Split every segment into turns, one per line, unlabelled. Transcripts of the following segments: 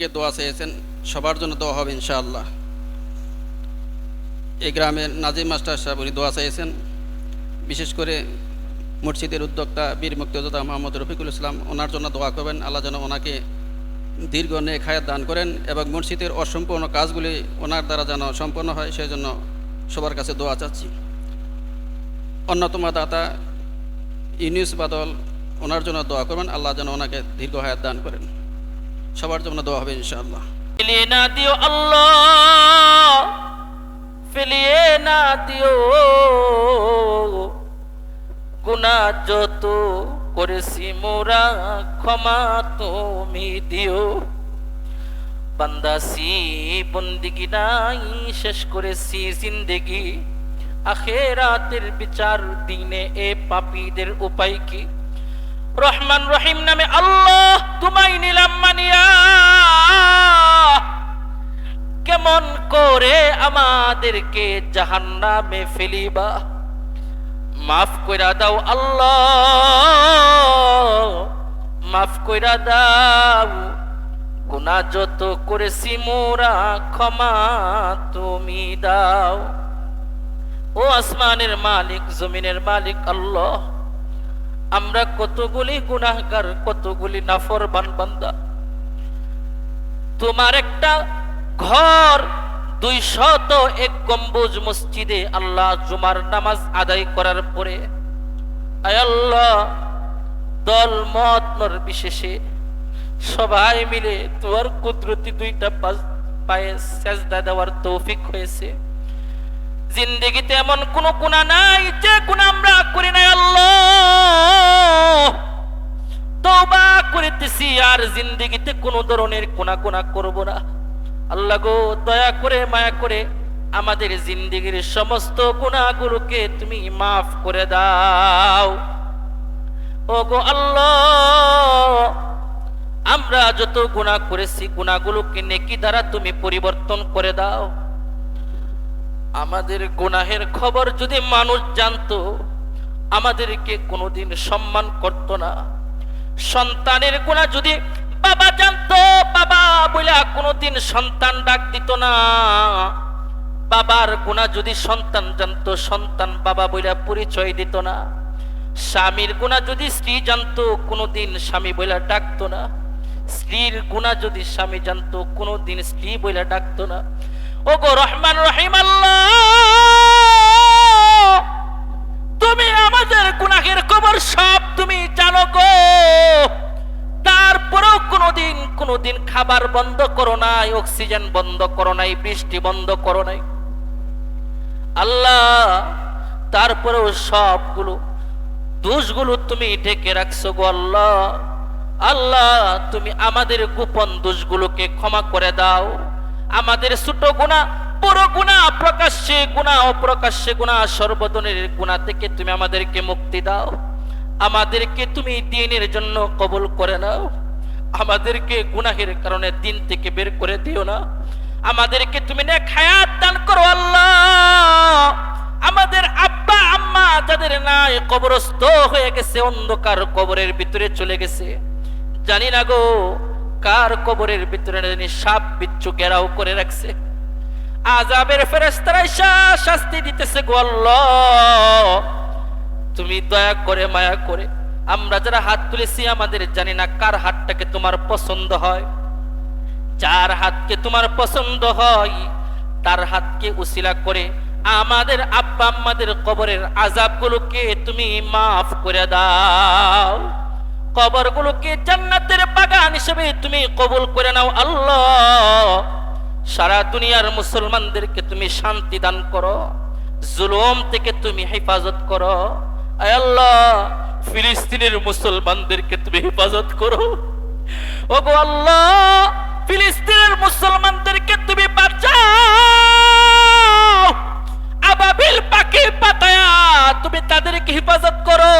কে দোয়া চেয়েছেন? সবার জন্য দোয়া হবে ইনশাআল্লাহ। এই গ্রামের নাজিম মাস্টার সাহেব উনি দোয়া চেয়েছেন। বিশেষ করে মসজিদের উদ্যোক্তা বীর মুক্তিযোদ্ধা মোহাম্মদ রফিকুল ইসলাম, ওনার জন্য দোয়া করবেন। আল্লাহ যেন ওনাকে দীর্ঘ নেক হায়াত দান করেন এবং মসজিদের অসম্পূর্ণ কাজগুলি ওনার দ্বারা যেন সম্পন্ন হয় সেই জন্য সবার কাছে দোয়া চাচ্ছি। অন্যতম দাতা ইউনিস বাদল, ওনার জন্য দোয়া করবেন। আল্লাহ যেন ওনাকে দীর্ঘ হায়াত দান করেন। সবার জন্য দোয়া হবে ইনশাআল্লাহ।
ফেলিয়ে না দিও আল্লাহ, ফেলিয়ে না দিও। গুনা যত করেছি মোরা, ক্ষমা তুমি দিও। বান্দাসি বন্দিগি নাই, শেষ করেছি জিন্দেগি। আখেরাতের বিচার দিনে এ পাপীদের উপায় কি? রহমান রহিম নামে আল্লাহ নিলাম কেমন করে আমাদেরকে জাহান্নামে ফেলিবা? মাফ কইরা দাও আল্লাহ, মাফ কইরা দাও। গুনাহ যত করেছি মোরা, ক্ষমা তুমি দাও। ও আসমানের মালিক, জমিনের মালিক আল্লাহ, আমরা কতগুলি গুনাহগার, কতগুলি নাফরবান বান্দা। তোমার একটা ঘর দুই শত এক গম্বুজ মসজিদে আল্লাহ জুমার নামাজ আদায় করার পরে আল্লাহ, দল, মত বিশেষে সবাই মিলে তোমার কুদরতি দুইটা পায়ে সেজদা দেওয়ার তৌফিক হয়েছে। জিন্দগিতে এমন কোন গুণা নাই যে গুণা আমরা করি নাই, আল্লাহ। আর জিন্দগিতে কোন ধরনের কোনা কোনা করব না। আল্লাহ গো, দয়া করে, মায়া করে আমাদের জিন্দগির সমস্ত গুণাগুলোকে তুমি মাফ করে দাও। ও গো আল্লাহ, আমরা যত গুণা করেছি গুণাগুলোকে নেকি দ্বারা তুমি পরিবর্তন করে দাও। আমাদের গুনাহের খবর যদি মানুষ জানতো, আমাদেরকে কোনোদিন সম্মান করত না। সন্তানের গুণা যদি বাবা জানতো, বাবা বলে কোনোদিন সন্তান ডাক দিত না। বাবার গুণা যদি সন্তান জানতো, সন্তান বাবা বলে পরিচয় দিত না। স্বামীর গুণা যদি স্ত্রী জানতো, কোনোদিন স্বামী বলে ডাকতো না। স্ত্রীর গুণা যদি স্বামী জানতো, কোনোদিন স্ত্রী বলে ডাকতো না। ওগো রহমান রহিম আল্লাহ! খাবার বন্ধ করো নাই, অক্সিজেন বন্ধ করো নাই, বৃষ্টি বন্ধ করো নাই। আল্লাহ, তারপরেও সবগুলো দোষগুলো তুমি ঢেকে রাখছো গো আল্লাহ। আল্লাহ, তুমি আমাদের গোপন দোষগুলোকে ক্ষমা করে দাও। আমাদের ছোট গুণা বড় গুণা প্রকাশ্যে গুণা অপ্রকাশ্যে গুণা সর্বদনের গুণা থেকে তুমি আমাদেরকে মুক্তি দাও। আমাদেরকে তুমি দিনের জন্য কবুল করে নাও। আমাদেরকে গুনাহের কারণে দিন থেকে বের করে দিও না। আমাদেরকে তুমি নেক হায়াত দান করো আল্লাহ। আমাদের আব্বা, আম্মা যাদের নাই কবরস্থ হয়ে গেছে, অন্ধকার কবরের ভিতরে চলে গেছে। জানি না গো, কার কবরের ভিতরে জানি সাপ বিচ্ছু ঘেরাও করে রাখছে। আজাবের ফেরেস্তারা এসা শাস্তি দিতেছে গো আল্লাহ। তুমি দয়া করে, মায়া করে আমরা যারা হাত তুলেছি আমাদের জানি না কার হাতটাকে তোমার পছন্দ হয়। যার হাতকে তোমার পছন্দ হয়, তার হাতকে উসিলা করে আমাদের আব্বা আম্মাদের কবরের আজাবগুলোকে তুমি মাফ করে দাও। কবরগুলোকে জান্নাতের বাগান হিসেবে তুমি কবুল করে নাও আল্লাহ। সারা দুনিয়ার মুসলমানদেরকে তুমি শান্তি দান করো, জুলুম থেকে তুমি হেফাজত করো। আল্লাহ ফিলিস্তিনের মুসলমানদেরকে তুমি হেফাজত করো। ওগো আল্লাহ, ফিলিস্তিনের মুসলমানদেরকে তুমি বাঁচাও। আবাবিল পাখি পাতায়া, তুমি তাদেরকে হেফাজত করো।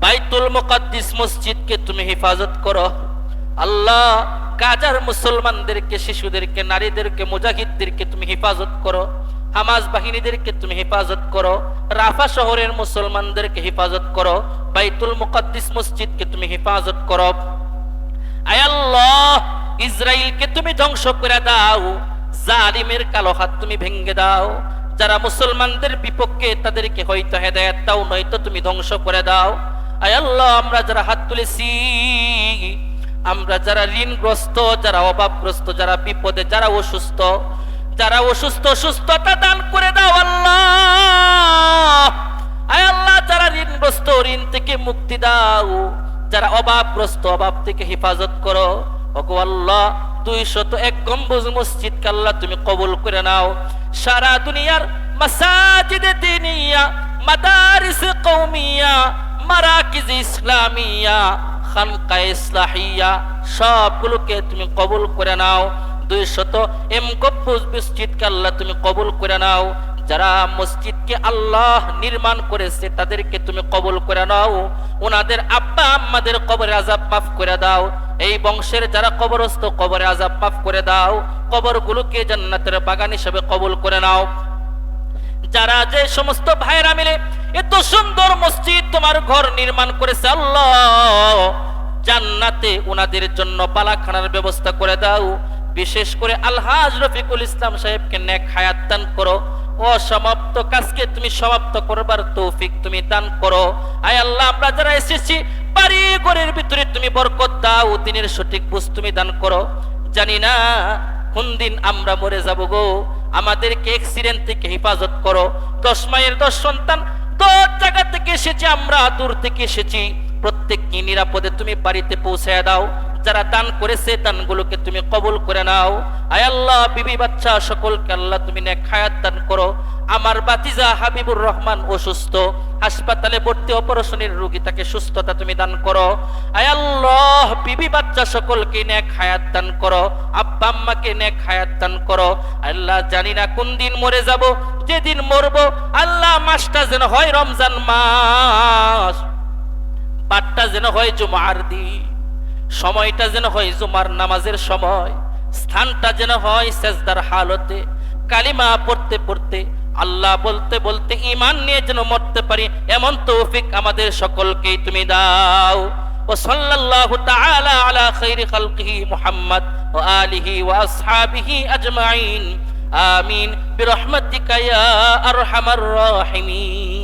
বাইতুল মুকাদ্দিস মসজিদকে তুমি হেফাজত করো। আল্লাহ, গাজার মুসলমানদেরকে, শিশুদেরকে, নারীদেরকে, মুজাহিদদেরকে তুমি হেফাজত করো। হামাজ বাহিনীদেরকে তুমি হেফাজত করো। রাফা শহরের মুসলমানদেরকে হেফাজত করো। বাইতুল মুকাদ্দিস মসজিদকে তুমি হেফাজত করো। আয় আল্লাহ ইসরায়েলকে তুমি ধ্বংস করে দাও। জালিমের কালো হাত তুমি ভেঙ্গে দাও। যারা মুসলমানদের বিপক্ষে তাদেরকে হয়তো হেদায়ত দাও, নয়তো তুমি ধ্বংস করে দাও। আয় আল্লাহ, আমরা যারা হাত তুলেছি, আমরা যারা ঋণগ্রস্ত, যারা অভাবগ্রস্ত, যারা বিপদে, যারা অসুস্থ যারা অসুস্থ সুস্থতা দান করে দাও আল্লাহ। আয় আল্লাহ, যারা ঋণগ্রস্ত, ঋণ থেকে মুক্তি দাও। যারা অভাবগ্রস্ত, অভাব থেকে হেফাজত করো। ওগো আল্লাহ দুই শত এক গম্বুজ মসজিদ আল্লাহ তুমি কবুল করে নাও। সারা দুনিয়ার মাসাজিদে দিনিয়া, মাদারিস কৌমিয়া মারাকিজ ইসলামিয়া, খানকা ইসলাহিয়া, সবগুলোকে তুমি কবুল করে নাও। দুই শত এম গব্বুজ মসজিদকে আল্লাহ তুমি কবুল করে নাও। যারা মসজিদকে আল্লাহ নির্মাণ করেছে, তাদেরকে তুমি কবুল করে নাও। ওনাদের আব্বা আম্মাদের কবরে আজাব মাফ করে দাও। এই বংশের যারা কবরস্থ কবরে আজাব মাফ করে দাও। কবরগুলোকে জান্নাতের বাগান হিসেবে কবুল করে নাও। যারা যে সমস্ত ভাইরা মিলে এত সুন্দর মসজিদ তোমার ঘর নির্মাণ করেছে, আল্লাহ জান্নাতে ওনাদের জন্য বালাখানার ব্যবস্থা করে দাও। বিশেষ করে আলহাজ রফিকুল ইসলাম সাহেবকে হায়াত দান করো। অসমাপ্ত কাজকে তুমি সমাপ্ত করবার তৌফিক তুমি দান করো। আয় আল্লাহ, আমরা যারা এসেছি বাড়ি ভিতরে তুমি বরকত দাও, দিনের সঠিক বুঝ তুমি দান করো। জানি না কোন দিন আমরা মরে যাব গো, আমাদেরকে অ্যাক্সিডেন্ট থেকে হেফাজত করো। দশ মায়ের দশ সন্তান, দশ জায়গা থেকে এসেছি, আমরা দূর থেকে এসেছি। প্রত্যেককে নিরাপদে তুমি বাড়িতে পৌঁছায় দাও। যারা দান করেছে দানগুলোকে তুমি কবুল করে নাও। আয় আল্লাহ, বিবি বাচ্চা সকলকে আল্লাহ তুমি নেক হায়াত দান করো। আমার বাতিজা হাবিবুর রহমান অসুস্থ, হাসপাতালে ভর্তি অপারেশনের রোগী তাকে সুস্থতা তুমি দান করো। আয় আল্লাহ, বিবি বাচ্চা সকলকে নেক হায়াত দান করো। আব্বা আম্মাকে নেক হায়াত দান করো। আল্লাহ জানি না কোন দিন মরে যাব, যেদিন মরবো, আল্লাহ মাসটা যেন হয় রমজান মাস বারটা যেন হয় জুমার দিন। সময়টা যেন হয় জুমার নামাজের সময়, স্থানটা যেন হয় সেজদার হালতে। কালিমা পড়তে পড়তে, আল্লাহ বলতে বলতে ইমান নিয়ে যেন মরতে পারি, এমন তৌফিক আমাদের সকলকেই তুমি দাও। ও সাল্লাল্লাহু তাআলা আলা খাইরি খালকিহি মুহাম্মদ ও আলিহি ওয়া আসহাবিহি আজমাইন। আমিন। বিরহমাতিকা ইয়া আরহামার রাহিমিন।